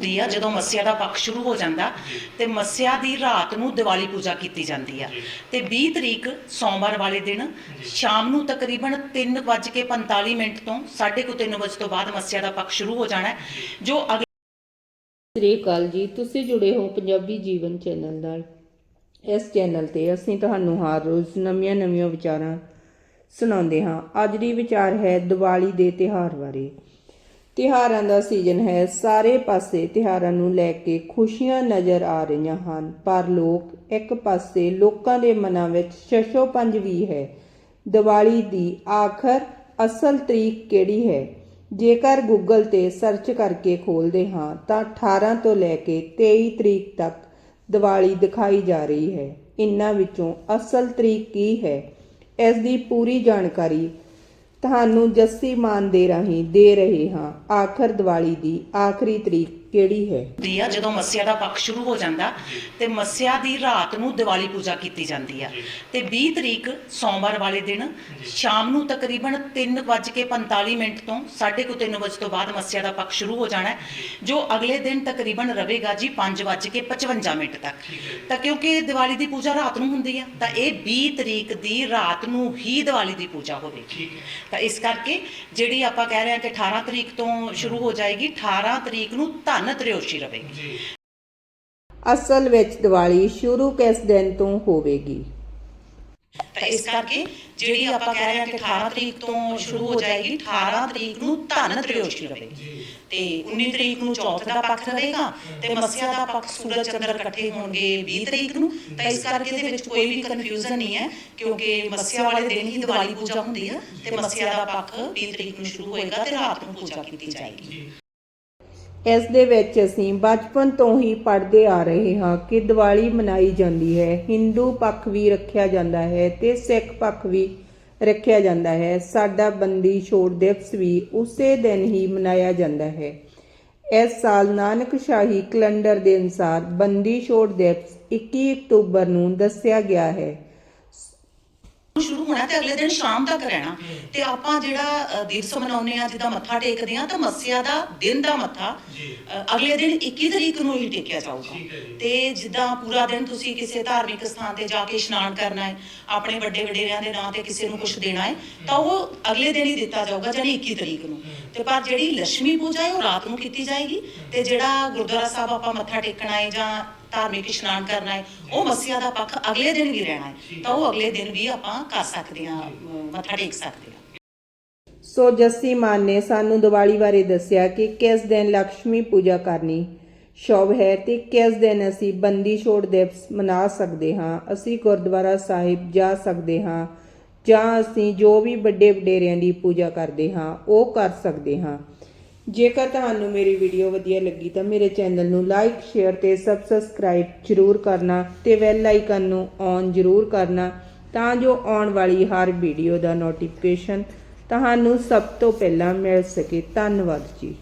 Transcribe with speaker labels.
Speaker 1: ਦੀ ਆ ਜਦੋਂ ਮੱਸਿਆ ਦਾ ਪੱਖ ਸ਼ੁਰੂ ਹੋ ਜਾਂਦਾ ਤੇ ਮੱਸਿਆ ਦੀ ਰਾਤ ਨੂੰ ਦੀਵਾਲੀ ਪੂਜਾ ਕੀਤੀ ਜਾਂਦੀ ਆ। ਤੇ 20 ਤਰੀਕ ਸੋਮਵਾਰ ਵਾਲੇ ਦਿਨ ਸ਼ਾਮ ਨੂੰ ਤਕਰੀਬਨ 3:45 ਮਿੰਟ ਤੋਂ 3:30 ਵਜੇ ਤੋਂ ਬਾਅਦ ਮੱਸਿਆ ਦਾ ਪੱਖ ਸ਼ੁਰੂ ਹੋ ਜਾਣਾ ਜੋ। ਅਗਲੇ
Speaker 2: ਸ੍ਰੀ ਅਕਾਲ ਜੀ ਤੁਸੀਂ ਜੁੜੇ ਹੋ ਪੰਜਾਬੀ ਜੀਵਨ ਚੈਨਲ ਨਾਲ। ਇਸ ਚੈਨਲ ਤੇ ਅਸੀਂ ਤੁਹਾਨੂੰ ਹਰ ਰੋਜ਼ ਨਵੀਆਂ-ਨਵੀਆਂ ਵਿਚਾਰਾਂ ਸੁਣਾਉਂਦੇ ਹਾਂ। ਅੱਜ ਦੀ ਵਿਚਾਰ ਹੈ ਦੀਵਾਲੀ ਦੇ ਤਿਉਹਾਰ ਬਾਰੇ। ਤਿਉਹਾਰਾਂ ਦਾ ਸੀਜ਼ਨ ਹੈ। ਸਾਰੇ ਪਾਸੇ ਤਿਉਹਾਰਾਂ ਨੂੰ ਲੈ ਕੇ ਖੁਸ਼ੀਆਂ ਨਜ਼ਰ ਆ ਰਹੀਆਂ ਹਨ। ਪਰ ਲੋਕ ਇੱਕ ਪਾਸੇ ਲੋਕਾਂ ਦੇ ਮਨਾਂ ਵਿੱਚ ਸ਼ਸ਼ੋਪੰਜ ਵੀ ਹੈ। ਦੀਵਾਲੀ ਦੀ ਆਖਰ ਅਸਲ ਤਰੀਕ ਕਿਹੜੀ ਹੈ? ਜੇਕਰ ਗੂਗਲ ਤੇ ਸਰਚ ਕਰਕੇ ਖੋਲਦੇ ਹਾਂ, ਤਾਂ 18 ਤੋਂ ਲੈ ਕੇ 23 ਤਰੀਕ ਤੱਕ ਦੀਵਾਲੀ ਦਿਖਾਈ ਜਾ ਰਹੀ ਹੈ। ਇਨ੍ਹਾਂ ਵਿੱਚੋਂ ਅਸਲ ਤਰੀਕ ਕੀ ਹੈ? ਇਸ ਦੀ ਪੂਰੀ ਜਾਣਕਾਰੀ ਤੁਹਾਨੂੰ ਜੱਸੀ ਮਾਨ ਦੇ ਰਾਹੀਂ ਦੇ ਰਹੇ ਹਾਂ ਆਖਰ ਦੀਵਾਲੀ ਦੀ ਆਖਰੀ ਤਰੀਕ। ਕਿਹੜੀ ਹੈ?
Speaker 1: ਦੀ ਆ ਜਦੋਂ ਮੱਸਿਆ ਦਾ ਪੱਖ ਸ਼ੁਰੂ ਹੋ ਜਾਂਦਾ ਤੇ ਮੱਸਿਆ ਦੀ ਰਾਤ ਨੂੰ ਦੀਵਾਲੀ ਪੂਜਾ ਕੀਤੀ ਜਾਂਦੀ ਆ। ਤੇ 20 ਤਰੀਕ ਸੋਮਵਾਰ ਵਾਲੇ ਦਿਨ ਸ਼ਾਮ ਨੂੰ ਤਕਰੀਬਨ 3:45 ਮਿੰਟ ਤੋਂ 3:30 ਵਜੇ ਤੋਂ ਬਾਅਦ ਮੱਸਿਆ ਦਾ ਪੱਖ ਸ਼ੁਰੂ ਹੋ ਜਾਣਾ ਜੋ ਅਗਲੇ ਦਿਨ ਤਕਰੀਬਨ ਰਹੇਗਾ ਜੀ 5:55 ਮਿੰਟ ਤੱਕ। ਤਾਂ ਕਿਉਂਕਿ ਦੀਵਾਲੀ ਦੀ ਪੂਜਾ ਰਾਤ ਨੂੰ ਹੁੰਦੀ ਆ ਤਾਂ ਇਹ 20 ਤਰੀਕ ਦੀ ਰਾਤ ਨੂੰ ਹੀ ਦੀਵਾਲੀ ਦੀ ਪੂਜਾ ਹੋਵੇਗੀ। ਤਾਂ ਇਸ ਕਰਕੇ ਜਿਹੜੀ ਆਪਾਂ ਕਹਿ ਰਹੇ ਹਾਂ ਕਿ 18 ਤਰੀਕ ਤੋਂ ਸ਼ੁਰੂ ਹੋ ਜਾਏਗੀ 18 ਤਰੀਕ ਨੂੰ ਧਨ ਤ੍ਰਿਓਸ਼ੀ ਰਹੇਗੀ
Speaker 2: ਅਸਲ ਵਿੱਚ ਦੀਵਾਲੀ ਸ਼ੁਰੂ ਕਿਸ ਦਿਨ ਤੋਂ ਹੋਵੇਗੀ?
Speaker 1: ਤਾਂ ਇਸ ਕਰਕੇ ਜਿਹੜੀ ਆਪਾਂ ਕਹਿ ਰਹੇ ਹਾਂ ਕਿ 18 ਤਰੀਕ ਤੋਂ ਸ਼ੁਰੂ ਹੋ ਜਾਏਗੀ 18 ਤਰੀਕ ਨੂੰ ਧਨ ਤ੍ਰਿਓਸ਼ੀ ਰਹੇਗੀ ਤੇ 19 ਤਰੀਕ ਨੂੰ ਚੌਥ ਦਾ ਪੱਖ ਰਹੇਗਾ ਤੇ ਮੱਸਿਆ ਦਾ ਪੱਖ ਸੂਰਜ ਚੰਦਰ ਇਕੱਠੇ ਹੋਣਗੇ 20 ਤਰੀਕ ਨੂੰ। ਤਾਂ ਇਸ ਕਰਕੇ ਇਹਦੇ ਵਿੱਚ ਕੋਈ ਵੀ ਕਨਫਿਊਜ਼ਨ ਨਹੀਂ ਹੈ ਕਿਉਂਕਿ ਮੱਸਿਆ ਵਾਲੇ ਦਿਨ ਹੀ ਦੀਵਾਲੀ ਪੂਜਾ ਹੁੰਦੀ ਹੈ ਤੇ ਮੱਸਿਆ ਦਾ ਪੱਖ 20 ਤਰੀਕ ਨੂੰ ਸ਼ੁਰੂ ਹੋਏਗਾ ਤੇ ਰਾਤ ਨੂੰ ਪੂਜਾ ਕੀਤੀ ਜਾਏਗੀ।
Speaker 2: ਇਸ ਦੇ ਵਿੱਚ ਅਸੀਂ ਬਚਪਨ ਤੋਂ ਹੀ ਪੜ੍ਹਦੇ ਆ ਰਹੇ ਹਾਂ ਕਿ ਦੀਵਾਲੀ ਮਨਾਈ ਜਾਂਦੀ ਹੈ, ਹਿੰਦੂ ਪੱਖ ਵੀ ਰੱਖਿਆ ਜਾਂਦਾ ਹੈ ਤੇ ਸਿੱਖ ਪੱਖ ਵੀ ਰੱਖਿਆ ਜਾਂਦਾ ਹੈ। ਸਾਡਾ ਬੰਦੀ ਛੋੜ ਦਿਵਸ ਵੀ ਉਸੇ ਦਿਨ ਹੀ ਮਨਾਇਆ ਜਾਂਦਾ ਹੈ। ਇਸ ਸਾਲ ਨਾਨਕ ਸ਼ਾਹੀ ਕੈਲੰਡਰ ਦੇ ਅਨੁਸਾਰ ਬੰਦੀ ਛੋੜ ਦਿਵਸ 21 ਅਕਤੂਬਰ ਨੂੰ ਦੱਸਿਆ ਗਿਆ ਹੈ।
Speaker 1: ਸ਼ੁਰੂ ਹੋਣਾ ਤੇ ਅਗਲੇ ਦਿਨ ਸ਼ਾਮ ਤੱਕ ਰਹਿਣਾ। ਤੇ ਆਪਾਂ ਜਿਹੜਾ ਦਿਵਸ ਮਨਾਉਂਦੇ ਆ ਜਿੱਦਾਂ ਮੱਥਾ ਟੇਕਦੇ ਆ ਤਾਂ ਮੱਸਿਆ ਦਾ ਦਿਨ ਦਾ ਮੱਥਾ ਅਗਲੇ ਦਿਨ 21 ਤਰੀਕ ਨੂੰ ਹੀ ਟੇਕਿਆ ਜਾਊਗਾ। ਤੇ ਜਿੱਦਾਂ ਪੂਰਾ ਦਿਨ ਤੁਸੀਂ ਕਿਸੇ ਧਾਰਮਿਕ ਸਥਾਨ ਤੇ ਜਾ ਕੇ ਇਸ਼ਨਾਨ ਕਰਨਾ ਹੈ ਆਪਣੇ ਵੱਡੇ ਵਡੇਰਿਆਂ ਦੇ ਨਾਂ ਤੇ ਕਿਸੇ ਨੂੰ ਕੁਝ ਦੇਣਾ ਹੈ ਤਾਂ ਉਹ ਅਗਲੇ ਦਿਨ ਹੀ ਦਿੱਤਾ ਜਾਊਗਾ ਜਾਨੀ 21 ਤਰੀਕ ਨੂੰ। ਤੇ ਪਰ ਜਿਹੜੀ ਲక్ష్ਮੀ ਪੂਜਾ ਹੈ ਉਹ ਰਾਤ ਨੂੰ ਕੀਤੀ ਜਾਏਗੀ। ਤੇ ਜਿਹੜਾ ਗੁਰਦੁਆਰਾ ਸਾਹਿਬ ਆਪਾਂ ਮੱਥਾ ਟੇਕਣਾ ਹੈ ਜਾਂ ਧਾਰਮਿਕ ਇਸ਼ਨਾਨ ਕਰਨਾ ਹੈ, ਉਹ ਮੱਸਿਆ ਦਾ ਪੱਖ ਅਗਲੇ ਦਿਨ ਵੀ ਰਹਿਣਾ ਹੈ, ਤਾਂ ਉਹ ਅਗਲੇ ਦਿਨ ਵੀ ਆਪਾਂ ਕਰ ਸਕਦੇ ਹਾਂ ਮੱਥਾ ਟੇਕ ਸਕਦੇ ਹਾਂ।
Speaker 2: ਸੋ ਜੱਸੀ ਮਾਨ ਨੇ ਸਾਨੂੰ ਦੀਵਾਲੀ ਬਾਰੇ ਦੱਸਿਆ ਕਿ ਕਿਸ ਦਿਨ ਲక్ష్ਮੀ ਪੂਜਾ ਕਰਨੀ ਸ਼ੁਭ ਹੈ ਤੇ ਕਿਸ ਦਿਨ ਅਸੀਂ ਬੰਦੀ ਛੋੜ ਦਿਵਸ ਮਨਾ ਸਕਦੇ ਹਾਂ, ਅਸੀਂ ਗੁਰਦੁਆਰਾ ਸਾਹਿਬ ਜਾ ਸਕਦੇ ਹਾਂ, ਜਾਂ ਅਸੀਂ ਜੋ ਵੀ ਵੱਡੇ ਵਡੇਰਿਆਂ ਦੀ ਪੂਜਾ ਕਰਦੇ ਹਾਂ, ਉਹ ਕਰ ਸਕਦੇ ਹਾਂ। ਜੇਕਰ ਤੁਹਾਨੂੰ ਮੇਰੀ ਵੀਡੀਓ ਵਧੀਆ ਲੱਗੀ ਤਾਂ ਮੇਰੇ ਚੈਨਲ ਨੂੰ ਲਾਈਕ ਸ਼ੇਅਰ ਤੇ ਸਬਸਕ੍ਰਾਈਬ ਜ਼ਰੂਰ ਕਰਨਾ ਤੇ ਬੈਲ ਆਈਕਨ ਨੂੰ ਔਨ ਜ਼ਰੂਰ ਕਰਨਾ ਤਾਂ ਜੋ ਆਉਣ ਵਾਲੀ ਹਰ ਵੀਡੀਓ ਦਾ ਨੋਟੀਫਿਕੇਸ਼ਨ ਤੁਹਾਨੂੰ ਸਭ ਤੋਂ ਪਹਿਲਾਂ ਮਿਲ ਸਕੇ। ਧੰਨਵਾਦ ਜੀ।